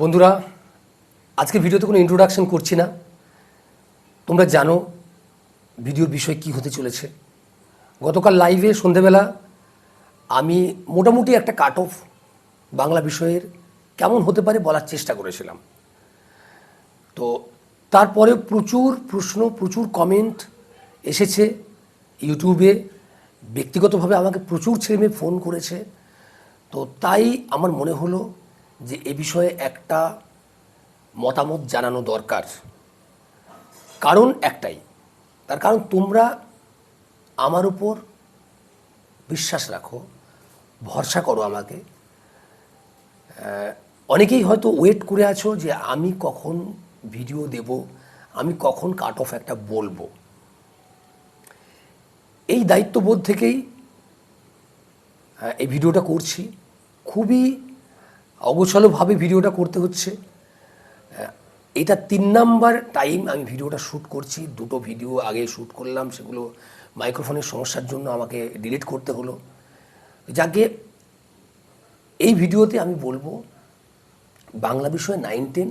বন্ধুরা আজকে ভিডিওতে কোনো ইন্ট্রোডাকশন করছি না। তোমরা জানো ভিডিওর বিষয় কি হতে চলেছে। গতকাল লাইভে সন্ধেবেলা, আমি মোটামুটি একটা কাট অফ বাংলা বিষয়ের কেমন হতে পারে বলার চেষ্টা করেছিলাম। তো তারপরে প্রচুর প্রশ্ন, প্রচুর কমেন্ট এসেছে ইউটিউবে ব্যক্তিগতভাবে আমাকে প্রচুর ছেলেমেয়ে ফোন করেছে। তো তাই আমার মনে হলো যে এ বিষয়ে একটা মতামত জানানো দরকার। কারণ একটাই, তার কারণ তোমরা আমার উপর বিশ্বাস রাখো, ভরসা করো আমাকে। অনেকেই হয়তো ওয়েট করে আছো যে আমি কখন ভিডিও দেব, আমি কখন কাট অফ একটা বলব। এই দায়িত্ববোধ থেকেই এই ভিডিওটা করছি। খুবই অগোছালোভাবে ভিডিওটা করতে হচ্ছে। এটা তিন নাম্বার টাইম আমি ভিডিওটা শ্যুট করছি। দুটো ভিডিও আগে শ্যুট করলাম, সেগুলো মাইক্রোফোনের সমস্যার জন্য আমাকে ডিলিট করতে হলো। যাকে এই ভিডিওতে আমি বলব, বাংলা বিষয়ে নাইন টেন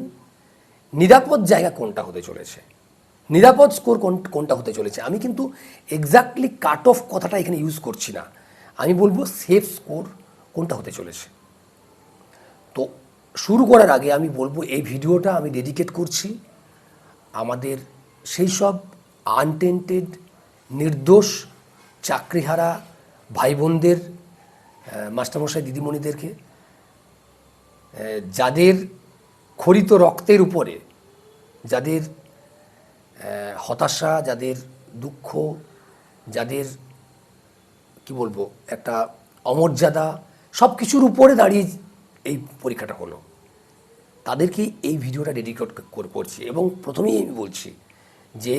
নিরাপদ জায়গা কোনটা হতে চলেছে? নিরাপদ স্কোর কোন, কোনটা হতে চলেছে? আমি কিন্তু এক্স্যাক্টলি কাট অফ কথাটা এখানে ইউজ করছি না। আমি বলব সেফ স্কোর কোনটা হতে চলেছে? শুরু করার আগে আমি বলব, এই ভিডিওটা আমি ডেডিকেট করছি আমাদের সেই সব আনটেন্টেড নির্দোষ চাকরিহারা ভাই বোনদের মাস্টারমশাই, দিদিমণিদেরকে যাদের খরিত রক্তের উপরে, যাদের হতাশা, যাদের দুঃখ, যাদের, কি বলব, একটা অমর্যাদা সব কিছুর উপরে দাঁড়িয়ে এই পরীক্ষাটা হলো। তাদেরকে এই ভিডিওটা ডেডিকেট করে করছি এবং প্রথমেই আমি বলছি যে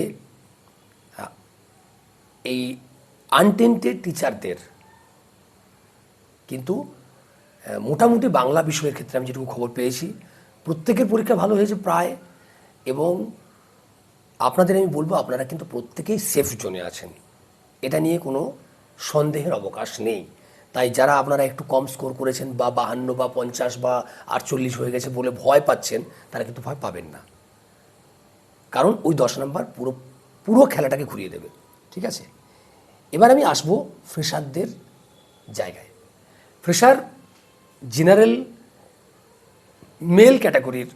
এই আনটেন্টেড টিচারদের কিন্তু মোটামুটি বাংলা বিষয়ের ক্ষেত্রে আমি যেটুকু খবর পেয়েছি, প্রত্যেকের পরীক্ষা ভালো হয়েছে প্রায় এবং আপনাদের আমি বলব আপনারা কিন্তু প্রত্যেকেই সেফ জোনে আছেন। এটা নিয়ে কোনো সন্দেহের অবকাশ নেই। তাই যারা আপনারা একটু কম স্কোর করেছেন বা বাহান্ন বা পঞ্চাশ বা আটচল্লিশ হয়ে গেছে বলে ভয় পাচ্ছেন, তারা কিন্তু ভয় পাবেন না। কারণ ওই দশ নম্বর পুরো পুরো খেলাটাকে ঘুরিয়ে দেবে, ঠিক আছে? এবার আমি আসব ফ্রেশারদের জায়গায়। ফ্রেশার জেনারেল মেল ক্যাটাগরির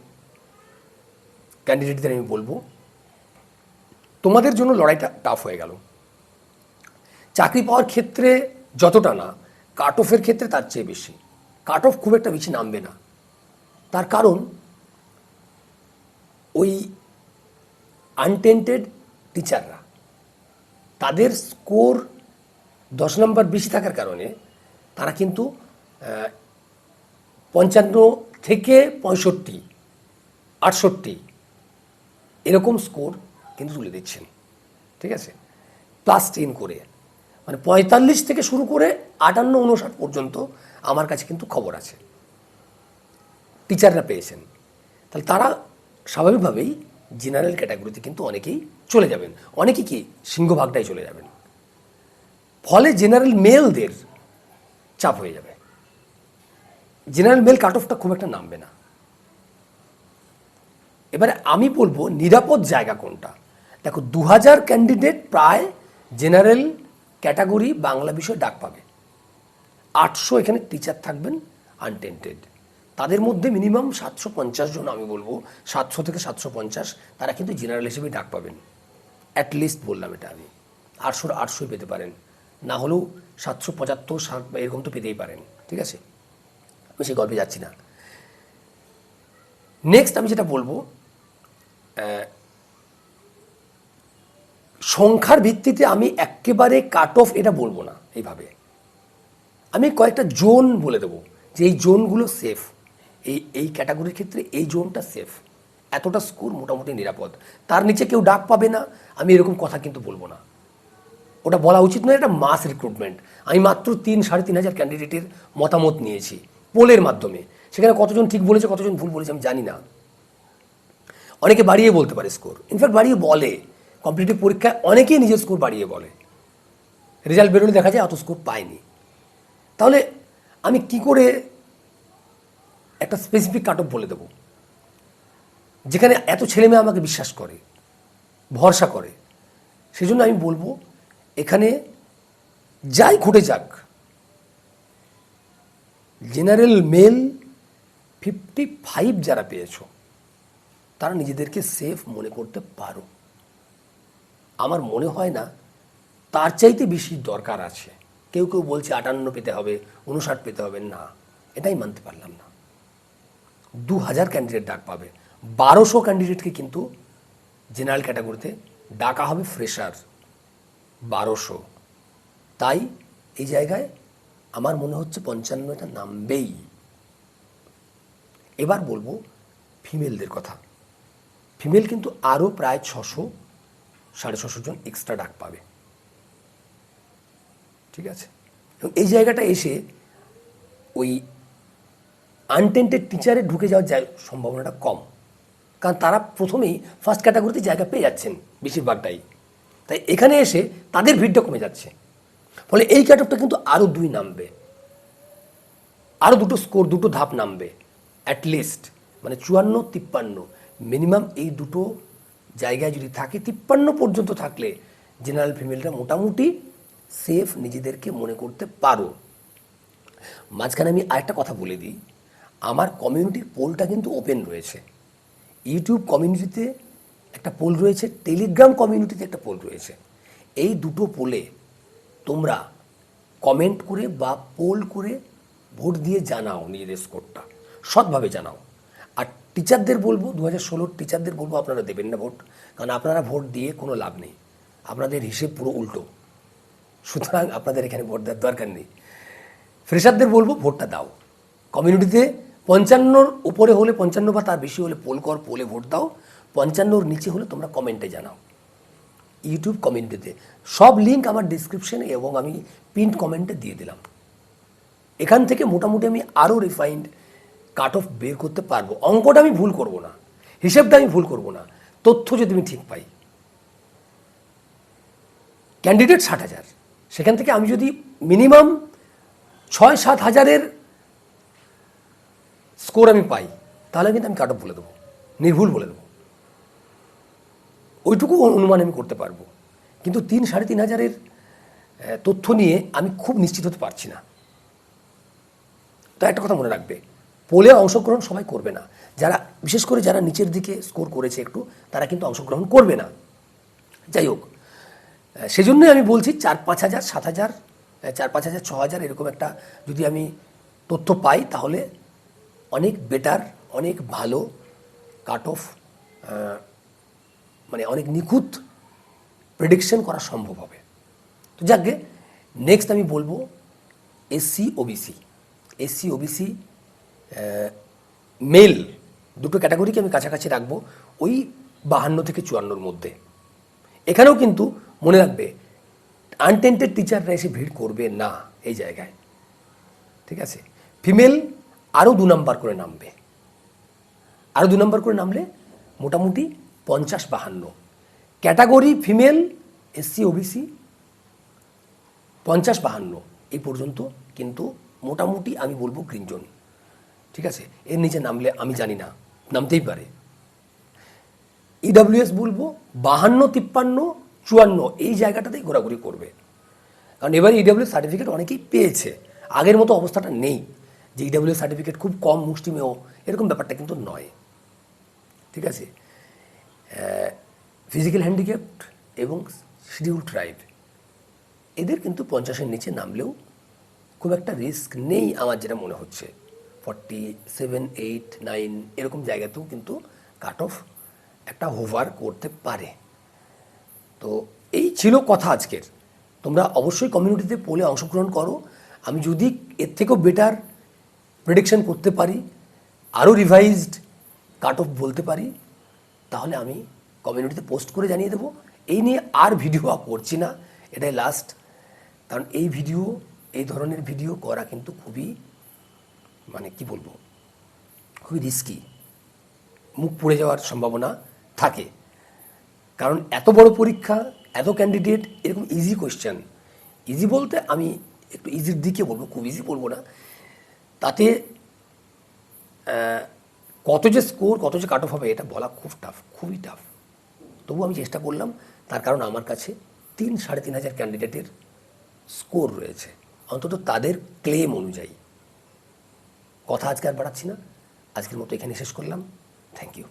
ক্যান্ডিডেটদের আমি বলব। তোমাদের জন্য লড়াইটা টাফ হয়ে গেল। চাকরি পাওয়ার ক্ষেত্রে যতটা না কাট অফের ক্ষেত্রে তার চেয়ে বেশি। কাট অফ খুব একটা বেশি নামবে না। তার কারণ, ওই আনটেন্টেড টিচাররা তাদের স্কোর দশ নম্বর বেশি থাকার কারণে তারা কিন্তু পঞ্চান্ন থেকে পঁয়ষট্টি, আটষট্টি এরকম স্কোর কিন্তু তুলে দিচ্ছেন। ঠিক আছে? প্লাস টেন করে। মানে পঁয়তাল্লিশ থেকে শুরু করে আটান্ন উনষাট পর্যন্ত আমার কাছে কিন্তু খবর আছে। টিচাররা পেয়েছেন। তাহলে তারা স্বাভাবিকভাবেই জেনারেল ক্যাটাগরিতে কিন্তু অনেকেই চলে যাবেন। অনেকেই কি সিংহভাগটাই চলে যাবেন। ফলে জেনারেল মেলদের চাপ হয়ে যাবে। জেনারেল মেল কাট অফটা খুব একটা নামবে না। এবারে আমি বলব নিরাপদ জায়গা কোনটা? দেখো দু হাজার ক্যান্ডিডেট প্রায় জেনারেল ক্যাটাগরি বাংলা বিষয়ে ডাক পাবে। আটশো এখানে টিচার থাকবেন আনটেন্টেড তাদের মধ্যে মিনিমাম সাতশো পঞ্চাশ জন আমি বলব, সাতশো থেকে সাতশো পঞ্চাশ, তারা কিন্তু জেনারেল হিসেবে ডাক পাবেন। অ্যাটলিস্ট বললাম এটা আমি। আটশোর আটশোই পেতে পারেন। না হলেও সাতশো পঁচাত্তর বা এরকম তো পেতেই পারেন, ঠিক আছে? আমি সেই গল্পে যাচ্ছি না। নেক্সট আমি যেটা বলব সংখ্যার ভিত্তিতে আমি একেবারে কাট অফ এটা বলব না এইভাবে। আমি কয়েকটা জোন বলে দেবো, যে এই জোনগুলো সেফ এই এই ক্যাটাগরির ক্ষেত্রে এই জোনটা সেফ এতটা স্কোর মোটামুটি নিরাপদ। তার নিচে কেউ ডাক পাবে না, আমি এরকম কথা কিন্তু বলব না। ওটা বলা উচিত নয়, এটা মাস রিক্রুটমেন্ট আমি মাত্র তিন, সাড়ে তিন হাজার ক্যান্ডিডেটের মতামত নিয়েছি, পোলের মাধ্যমে। সেখানে কতজন ঠিক বলেছে, কতজন ভুল বলেছে, আমি জানি না। অনেকে বাড়িয়ে বলতে পারে স্কোর ইনফ্যাক্ট বাড়িয়ে বলে। কম্পিটিটিভ পরীক্ষায় অনেকেই নিজের স্কোর বাড়িয়ে বলে। রেজাল্ট বেরোলে দেখা যায় অত স্কোর পায়নি। তাহলে আমি কি করে একটা স্পেসিফিক কাট অফ বলে দেবো? যেখানে এত ছেলে মেয়ে আমাকে বিশ্বাস করে, ভরসা করে। সেজন্য আমি বলব, এখানে যাই ঘটে যাক জেনারেল মেল ফিফটি ফাইভ যারা পেয়েছ, তারা নিজেদেরকে সেফ মনে করতে পারো। আমার মনে হয় না, তার চাইতে বেশি দরকার আছে। কেউ কেউ বলছে আটান্ন পেতে হবে উনষাট পেতে হবে। না, এটাই মানতে পারলাম না। দু হাজার ক্যান্ডিডেট ডাক পাবে। বারোশো ক্যান্ডিডেটকে কিন্তু জেনারেল ক্যাটাগরিতে ডাকা হবে ফ্রেশার বারোশো। তাই এই জায়গায় আমার মনে হচ্ছে পঞ্চান্নটা নামবেই। এবার বলব ফিমেলদের কথা। ফিমেল কিন্তু আরও প্রায় ছশো সাড়ে ছশো জন এক্সট্রা ডাক পাবে। ঠিক আছে? এবং এই জায়গাটা এসে ওই আনটেন্টেড টিচারে ঢুকে যাওয়ার সম্ভাবনাটা কম। কারণ তারা প্রথমেই ফার্স্ট ক্যাটাগরিতে জায়গা পেয়ে যাচ্ছেন বেশিরভাগটাই। তাই এখানে এসে তাদের ভিড়টা কমে যাচ্ছে। ফলে এই ক্যাটপটা কিন্তু আরও দুই নামবে। আরও দুটো স্কোর দুটো ধাপ নামবে। অ্যাটলিস্ট মানে চুয়ান্ন, তিপ্পান্ন। মিনিমাম এই দুটো জায়গায় যদি থাকে, তিপ্পান্ন পর্যন্ত থাকলে জেনারেল ফিমেলটা মোটামুটি সেফ নিজেদেরকে মনে করতে পারো। মাঝখানে আমি আরেকটা কথা বলে দিই, আমার কমিউনিটির পোলটা কিন্তু ওপেন রয়েছে। ইউটিউব কমিউনিটিতে একটা পোল রয়েছে টেলিগ্রাম কমিউনিটিতে একটা পোল রয়েছে। এই দুটো পোলে তোমরা কমেন্ট করে বা পোল করে ভোট দিয়ে জানাও নিজেদের স্কোরটা সৎভাবে জানাও। আর টিচারদের বলব দু হাজার ষোলোর টিচারদের বলব আপনারা দেবেন না ভোট। কারণ আপনারা ভোট দিয়ে কোনো লাভ নেই। আপনাদের হিসেব পুরো উল্টো। সুতরাং আপনাদের এখানে ভোট দেওয়ার দরকার নেই। ফ্রেশারদের বলব, ভোটটা দাও। কমিউনিটিতে পঞ্চান্নর উপরে হলে পঞ্চান্ন বা তার বেশি হলে পোল কর, পোলে ভোট দাও। পঞ্চান্নর নিচে হলে তোমরা কমেন্টে জানাও। ইউটিউব কমিউনিটিতে। সব লিঙ্ক আমার ডিসক্রিপশনে এবং আমি পিন কমেন্টে দিয়ে দিলাম। এখান থেকে মোটামুটি আমি আরও রিফাইন্ড কাট অফ বের করতে পারব। অঙ্কটা আমি ভুল করব না। হিসেবটা আমি ভুল করব না। তথ্য যদি আমি ঠিক পাই। ক্যান্ডিডেট ষাট হাজার। সেখান থেকে আমি যদি মিনিমাম ছয় সাত হাজারের স্কোর আমি পাই, তাহলে কিন্তু আমি কাট অফ বলে দেবো। নির্ভুল বলে দেবো। ওইটুকু অনুমান আমি করতে পারব। কিন্তু তিন, সাড়ে তিন হাজারের তথ্য নিয়ে আমি খুব নিশ্চিত হতে পারছি না। তো একটা কথা মনে রাখবে। পোলে অংশগ্রহণ সবাই করবে না। যারা, বিশেষ করে যারা নিচের দিকে স্কোর করেছে একটু, তারা কিন্তু অংশগ্রহণ করবে না। যাই হোক সেজন্যই আমি বলছি চার পাঁচ হাজার, সাত হাজার চার পাঁচ হাজার, ছ হাজার এরকম একটা যদি আমি তথ্য পাই, তাহলে অনেক বেটার অনেক ভালো কাট অফ মানে অনেক নিখুঁত প্রেডিকশন করা সম্ভব হবে। তো যাকে নেক্সট আমি বলব SC OBC SC OBC male দুটো ক্যাটাগরিকে আমি কাছাকাছি রাখব, ওই বাহান্ন থেকে চুয়ান্নর মধ্যে। এখানেও কিন্তু মনে রাখবে আনটেন্টেড টিচাররা এসে ভিড় করবে না এই জায়গায়। ঠিক আছে? ফিমেল আরও দু নাম্বার করে নামবে। আরও দু নম্বর করে নামলে মোটামুটি পঞ্চাশ বাহান্ন। ক্যাটাগরি ফিমেল এসসি ওবিসি পঞ্চাশ বাহান্ন। এই পর্যন্ত কিন্তু মোটামুটি আমি বলব গ্রিন জোন ঠিক আছে? এর নিচে নামলে আমি জানি না। নামতেই পারে। ইডাব্লিউএস বলব, বাহান্ন, তিপ্পান্ন, চুয়ান্ন, এই জায়গাটাতেই ঘোরাঘুরি করবে। কারণ এবার ইডাব্লিউ সার্টিফিকেট অনেকেই পেয়েছে। আগের মতো অবস্থাটা নেই যে ইডাব্লিউ সার্টিফিকেট খুব কম মুষ্টিমেয়। এরকম ব্যাপারটা কিন্তু নয়। ঠিক আছে? ফিজিক্যাল হ্যান্ডিক্যাপ্ট এবং শিডিউল ট্রাইব এদের কিন্তু পঞ্চাশের নিচে নামলেও খুব একটা রিস্ক নেই আমার যেটা মনে হচ্ছে। ফর্টি সেভেন এইট নাইন এরকম জায়গাতেও কিন্তু কাট অফ একটা হোভার করতে পারে। তো এই ছিল কথা আজকের। তোমরা অবশ্যই কমিউনিটিতে পোলে অংশগ্রহণ করো। আমি যদি এর থেকেও বেটার প্রেডিকশন করতে পারি, আরও রিভাইজড কাট অফ বলতে পারি, তাহলে আমি কমিউনিটিতে পোস্ট করে জানিয়ে দেবো। এই নিয়ে আর ভিডিও করছি না, এটাই লাস্ট কারণ এই ভিডিও এই ধরনের ভিডিও করা কিন্তু খুবই মানে কি বলব? খুবই রিস্কি মুখ পড়ে যাওয়ার সম্ভাবনা থাকে। কারণ এত বড় পরীক্ষা, এত ক্যান্ডিডেট এরকম ইজি কোয়েশ্চেন ইজি বলতে আমি একটু ইজির দিকে বলব, খুব ইজি বলব না। তাতে কত যে স্কোর কত যে কাট অফ হবে, এটা বলা খুব টাফ খুবই টাফ তবু আমি চেষ্টা করলাম, তার কারণ আমার কাছে তিন সাড়ে তিন হাজার ক্যান্ডিডেটের স্কোর রয়েছে। অন্তত তাদের ক্লেম অনুযায়ী। কথা আজকে আর বাড়াচ্ছি না। আজকের মতো এখানে শেষ করলাম। Thank you